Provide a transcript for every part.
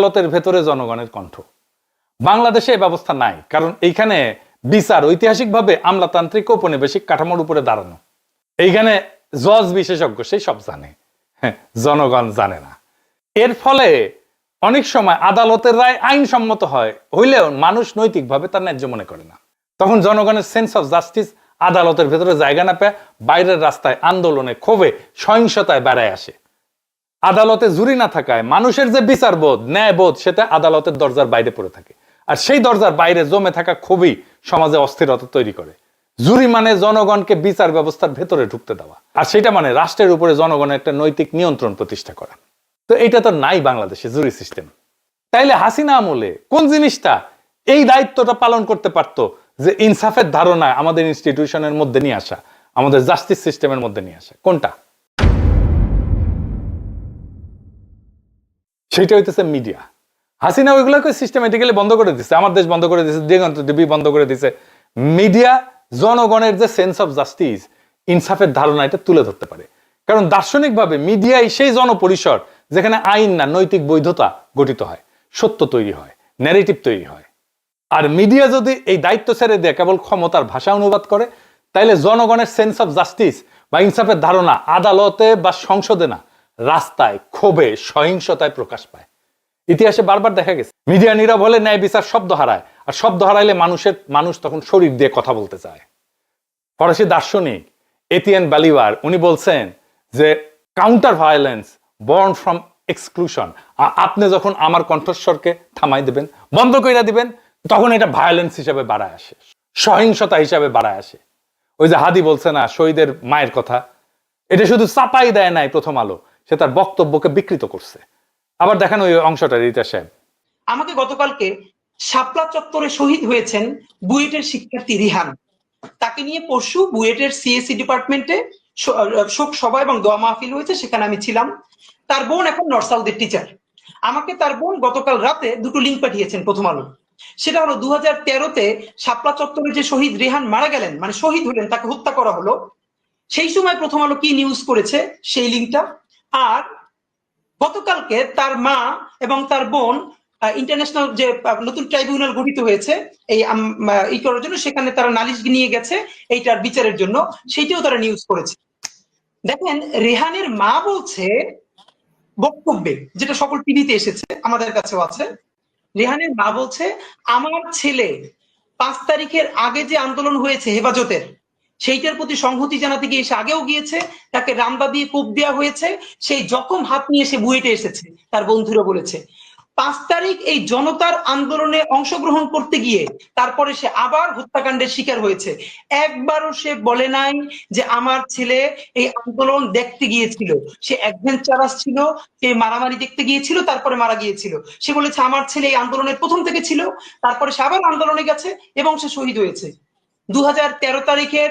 আদালতের ভেতরে জনগণের কণ্ঠ। বাংলাদেশে এই ব্যবস্থা নাই কারণ এইখানে বিচার ঐতিহাসিকভাবে আমলাতান্ত্রিক ঔপনিবেশিক কাঠামোর উপরে দাঁড়ানো। এইখানে জজ বিশেষজ্ঞ সেই সব জানে। হ্যাঁ, জনগণ জানে না। এর ফলে অনেক সময় আদালতের রায় আইনসম্মত হয় হইলেও মানুষ নৈতিকভাবে তার ন্যায্য মনে করে না। তখন জনগণের সেন্স অফ জাস্টিস আদালতের ভেতরে জায়গা না পেয়ে বাইরের রাস্তায় আন্দোলনে ক্ষোভে সহিংসতায় বেড়ায় আসে। আদালতে জুরি না থাকায় মানুষের যে বিচার বোধ ন্যায় বোধ সেটা আদালতের দরজার বাইরে পড়ে থাকে। আর সেই দরজার বাইরে জমে থাকা খুবই সমাজে অস্থিরতা তৈরি করে। জুরি মানে জনগণকে বিচার ব্যবস্থার ভেতরে ঢুকতে দেওয়া। আর সেটা মানে রাষ্ট্রের উপরে জনগণের একটা নৈতিক নিয়ন্ত্রণ প্রতিষ্ঠা করা। তো এটা তো নাই বাংলাদেশে জুরি সিস্টেম। তাইলে হাসিনা আমলে কোন জিনিসটা এই দায়িত্বটা পালন করতে পারতো যে ইনসাফের ধারণা আমাদের ইনস্টিটিউশনের মধ্যে নিয়ে আসা, আমাদের জাস্টিস সিস্টেমের মধ্যে নিয়ে আসা? কোনটা? সেটা হইতেছে মিডিয়া হাসিনা ওইগুলোকে সিস্টেমেটিক্যালি বন্ধ করে দিছে, আমার দেশ বন্ধ করে দিছে দিগন্ত টিভি বন্ধ করে দিছে। মিডিয়া জনগণের যে সেন্স অফ জাস্টিস ইনসাফের ধারণা এটা তুলে ধরতে পারে। কারণ দার্শনিকভাবে মিডিয়াই সেই জনপরিসর যেখানে আইন না, নৈতিক বৈধতা গঠিত হয়, সত্য তৈরি হয় ন্যারেটিভ তৈরি হয়। আর মিডিয়া যদি এই দায়িত্ব ছেড়ে দিয়ে, কেবল ক্ষমতার ভাষা অনুবাদ করে, তাইলে জনগণের সেন্স অফ জাস্টিস বা ইনসাফের ধারণা আদালতে বা সংসদে না রাস্তায়, ক্ষোভে, সহিংসতায় প্রকাশ পায়। ইতিহাসে বারবার দেখা গেছে, মিডিয়া নীরব হলে ন্যায় বিচার শব্দ হারায়, আর শব্দ হারাইলে মানুষের, মানুষ তখন শরীর দিয়ে কথা বলতে চায়। ফরাসি দার্শনিক এটিএন বালিবার উনি বলছেন যে counter violence born from exclusion আপনি যখন আমার কণ্ঠস্বরকে থামাই দিবেন, বন্ধ কইরা দিবেন, তখন এটা ভায়োলেন্স হিসাবে বাড়ায় আসে, সহিংসতা হিসাবে বাড়ায় আসে। ওই যে হাদি বলছে না, শহীদের মায়ের কথা, এটা শুধু চাপাই দেয় নাই প্রথম আলো সে তার বক্তব্যকে বিকৃত করছে। আবার দেখেন ওই অংশটা, রিতা সাহেব। আমাকে গতকালকে শাপলা চত্বরে শহীদ হয়েছেন বুয়েটের শিক্ষার্থী রিহান। তাকে নিয়ে পরশু বুয়েটের সিএসসি ডিপার্টমেন্টে শোক সভা এবং দোয়া মাহফিল হয়েছে, সেখানে আমি ছিলাম। তার বোন এখন নর্থ সাউথের টিচার আমাকে তার বোন গতকাল রাতে দুটো লিঙ্ক পাঠিয়েছেন প্রথম আলো। সেটা হলো দু হাজার তেরোতে শাপলা চত্বরে যে শহীদ রেহান মারা গেলেন মানে শহীদ হলেন, তাকে হত্যা করা হলো, সেই সময় প্রথম আলো কি নিউজ করেছে? সেই লিঙ্কটা আর গতকালকে তার মা এবং তার বোন ইন্টারন্যাশনাল যে নতুন ট্রাইব্যুনাল গঠিত হয়েছে, এই ই করার জন্য সেখানে তারা নালিশ নিয়ে গেছে এইটার বিচারের জন্য। সেইটাও তারা নিউজ করেছে। দেখেন, রেহানের মা বলছে বক্তব্যে, যেটা সকল টিভিতে এসেছে, আমাদের কাছেও আছে, রেহানের মা বলছে, আমার ছেলে পাঁচ তারিখের আগে যে আন্দোলন হয়েছে হেফাজতের সেইটার প্রতি সংহতি জানাতে গিয়ে সে আগেও গিয়েছে, তাকে রামদা দিয়ে কোপ দেওয়া হয়েছে, সেই জখম হাত নিয়ে সে বুয়েটে এসেছে, তার বন্ধুরা বলেছে। পাঁচ তারিখ এই জনতার আন্দোলনে অংশগ্রহণ করতে গিয়ে তারপরে সে আবার হত্যাকাণ্ডের শিকার হয়েছে। একবারও সে বলে নাই যে আমার ছেলে এই আন্দোলন দেখতে গিয়েছিল। সে অ্যাডভেঞ্চারাস ছিল, সে মারামারি দেখতে গিয়েছিল, তারপরে মারা গিয়েছিল। সে বলেছে, আমার ছেলে এই আন্দোলনের প্রথম থেকে ছিল, তারপরে সে আবার আন্দোলনে গেছে এবং সে শহীদ হয়েছে। দু হাজার তেরো তারিখের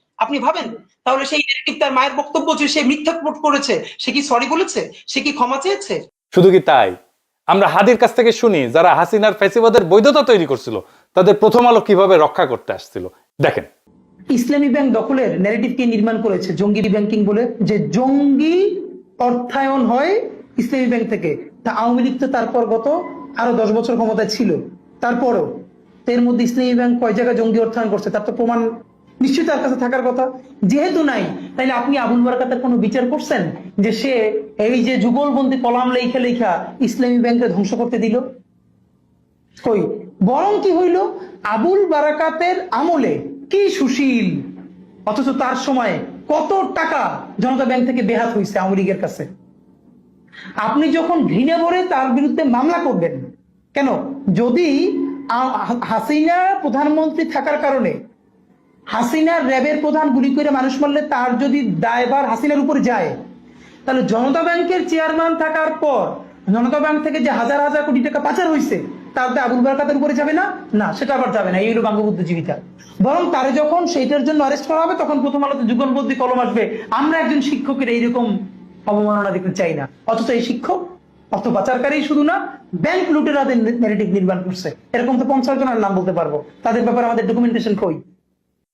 আপনি ভাবেন? তাহলে সেই নেগেটিভ তার মায়ের বক্তব্য যে সে মিথ্যা রিপোর্ট করেছে সে কি সরি বলেছে? সে কি ক্ষমা চেয়েছে? শুধু কি তাই? আমরা হাদির কাছ থেকে শুনি যারা হাসিনার ফেসিবাদের বৈধতা তৈরি করছিল তাদের প্রথম আলো কীভাবে রক্ষা করতে আসছিল? দেখেন। ইসলামী ব্যাংক দখলের ন্যারেটিভ কে নির্মাণ করেছে জঙ্গি ব্যাংকিং বলে যে জঙ্গি অর্থায়ন হয় ইসলামী ব্যাংক থেকে। তা আওয়ামী লীগ তো তারপর গত আরও দশ বছর ক্ষমতায় ছিল। তারপরও এর মধ্যে ইসলামী ব্যাংক কয় জায়গায় জঙ্গি অর্থায়ন করছে তার তো প্রমাণ নিশ্চয়ই তার কাছে থাকার কথা। যেহেতু নাই, তাইলে আপনি আবুল বারাকাতের কোনো বিচার করছেন যে সে এই যে যুগলবন্দি কলাম লেখা লেখা ইসলামী ব্যাংকে ধ্বংস করতে দিল? কই, বরং কি হইল? আবুল বারাকাতের আমলে কি সুশীল? অথচ তার সময় কত টাকা জনতা ব্যাংক থেকে বেহাত হয়েছে আওয়ামী লীগের কাছে। আপনি যখন ঘৃণে ভরে তার বিরুদ্ধে মামলা করবেন, কেন? যদি হাসিনা প্রধানমন্ত্রী থাকার কারণে হাসিনার র্যাবের প্রধান গুলি করে মানুষ মারলে তার যদি দায়বার হাসিনার উপর যায়, তাহলে জনতা ব্যাংকের চেয়ারম্যান থাকার পর জনতা ব্যাংক থেকে যে হাজার হাজার কোটি টাকা পাচার হয়েছে তাহলে আবুল বারাকাতের উপরে যাবে না? না, সেটা আবার যাবে না। এই হলো বঙ্গবুদ্ধিজীবিতা বরং তারে যখন সেইটার জন্য অ্যারেস্ট করা হবে, তখন প্রথম আলোতে যুগলবদ্দি কলম আসবে। আমরা একজন শিক্ষকের এইরকম অবমাননা দেখতে চাই না। অথচ এই শিক্ষক অর্থ পাচারকারী শুধু না ব্যাংক লুটেরাদের ন্যারেটিভ নির্মাণ করছে। এরকম তো পঞ্চাশ জনের নাম বলতে পারব। তাদের ব্যাপারে আমাদের ডকুমেন্টেশন কই?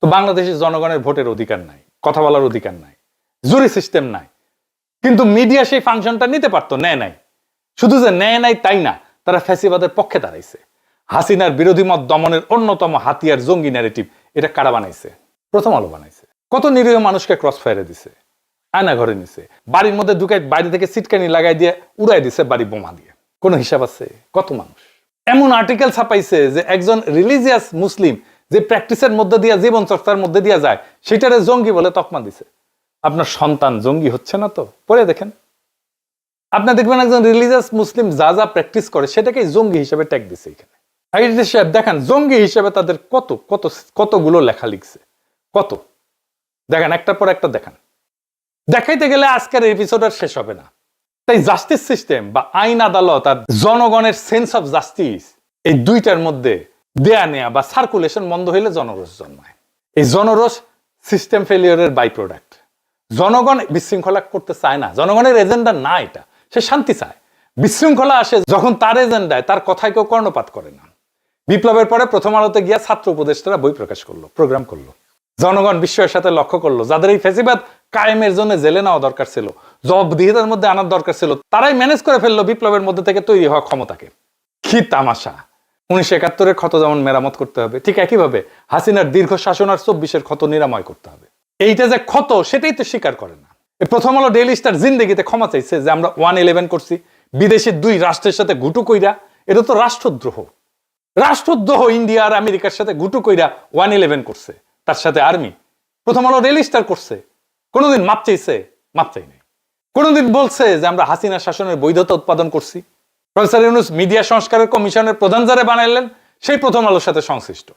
তো বাংলাদেশের জনগণের ভোটের অধিকার নাই, কথা বলার অধিকার নাই, জুরি সিস্টেম নাই। কিন্তু মিডিয়া সেই ফাংশনটা নিতে পারতো, নেয় নাই। শুধু যে নেয় নাই তাই না, তারা ফ্যাসিবাদের পক্ষে দাঁড়াইছে। হাসিনার বিরোধী মত দমনের অন্যতম হাতিয়ার জঙ্গি ন্যারেটিভ এটা কারা বানাইছে? প্রথম আলো বানাইছে। কত নিরীহ মানুষকে ক্রস ফায়ারে দিছে আয়না ঘরে নিছে, বাড়ির মধ্যে ঢুকে বাইরে থেকে সিটকানি লাগাই দিয়ে উড়াই দিছে বাড়ি বোমা দিয়ে। কোনো হিসাব আছে? কত মানুষ? এমন আর্টিকেল ছাপাইছে যে একজন রিলিজিয়াস মুসলিম যে প্র্যাকটিসের মধ্যে দিয়ে, জীবন চর্চার মধ্যে দিয়ে যায়, সেটারে জঙ্গি বলে তকমা দিছে। আপনার সন্তান জঙ্গি হচ্ছে না তো? পড়ে দেখেন। আপনি দেখবেন একজন রিলিজিয়াস মুসলিম যা যা প্র্যাকটিস করে সেটাকে জঙ্গি হিসেবে ট্যাগ দিছে এখানে। সাহেব দেখেন, জঙ্গি হিসেবে তাদের কত কত, কতগুলো লেখা লিখছে। কত? দেখেন, একটার পর একটা দেখান। দেখাইতে গেলে আজকের এপিসোড আর শেষ হবে না। তাই জাস্টিস সিস্টেম বা আইন আদালত আর জনগণের সেন্স অফ জাস্টিস এই দুইটার মধ্যে দেয়া নেয়া বা সার্কুলেশন বন্ধ হইলে জনরোষ জন্মায়। এই জনরোষ সিস্টেম ফেলিওরের বাই প্রোডাক্ট জনগণ বিশৃঙ্খলা করতে চায় না। জনগণের এজেন্ডা না এটা। সে শান্তি চায়। বিশৃঙ্খলা আসে যখন তার এজেন্ডায় তার কথায় কেউ কর্ণপাত করে না। বিপ্লবের পরে প্রথম আলোতে গিয়া ছাত্র উপদেষ্টারা বই প্রকাশ করল প্রোগ্রাম করল। জনগণ বিস্ময়ের সাথে লক্ষ্য করল, যাদের এই ফেসিবাদ কায়েমের জন্য জেলে নেওয়া দরকার ছিল, জবাবদিহিতার মধ্যে আনার দরকার ছিল, তারাই ম্যানেজ করে ফেলল বিপ্লবের মধ্যে থেকে তৈরি হওয়া ক্ষমতাকে। কি তামাশা! উনিশশো একাত্তরের ক্ষত যেমন মেরামত করতে হবে, ঠিক একইভাবে হাসিনার দীর্ঘ শাসন আর চব্বিশের ক্ষত নিরাময় করতে হবে। এইটা যে ক্ষত, সেটাই তো স্বীকার করে না। প্রথম আলো ডেইলি স্টার জিন্দেগিতে ক্ষমা চাইছে যে আমরা ওয়ান ইলেভেন করছি, বিদেশি দুই রাষ্ট্রের সাথে গুটু কইরা, এটা তো রাষ্ট্রদ্রোহ। রাষ্ট্রদ্রোহ ইন্ডিয়া আর আমেরিকার সাথে গুটু কইরা ওয়ান ইলেভেন করছে, তার সাথে আর্মি। প্রথম আলো রেল স্টার করছে, কোনোদিন মাপ চাইছে, মাপ চাই নাই। কোনোদিন বলছে যে আমরা হাসিনা শাসনের বৈধতা উৎপাদন করছি প্রফেসর ইউনুস মিডিয়া সংস্কারের কমিশনের প্রধান যারা বানাইলেন সেই প্রথম আলোর সাথে সংশ্লিষ্ট।